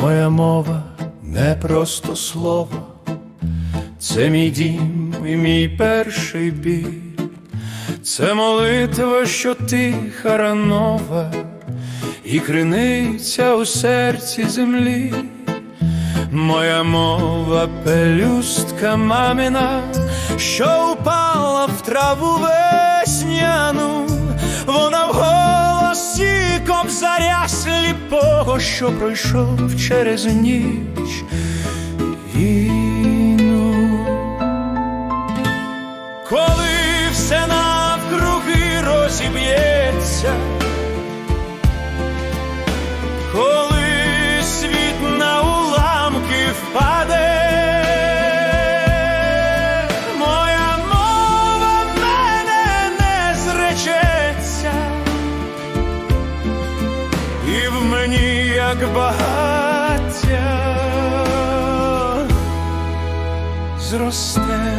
Моя мова не просто слово, це мій дім і мій перший біль, це молитва, що тиха ранова, і криниця у серці землі. Моя мова пелюстка мамина, що упала в траву весняну, кобзаря сліпого, що пройшов через ніч війну. Коли все навкруги розіб'ється, мені як багаття зросте.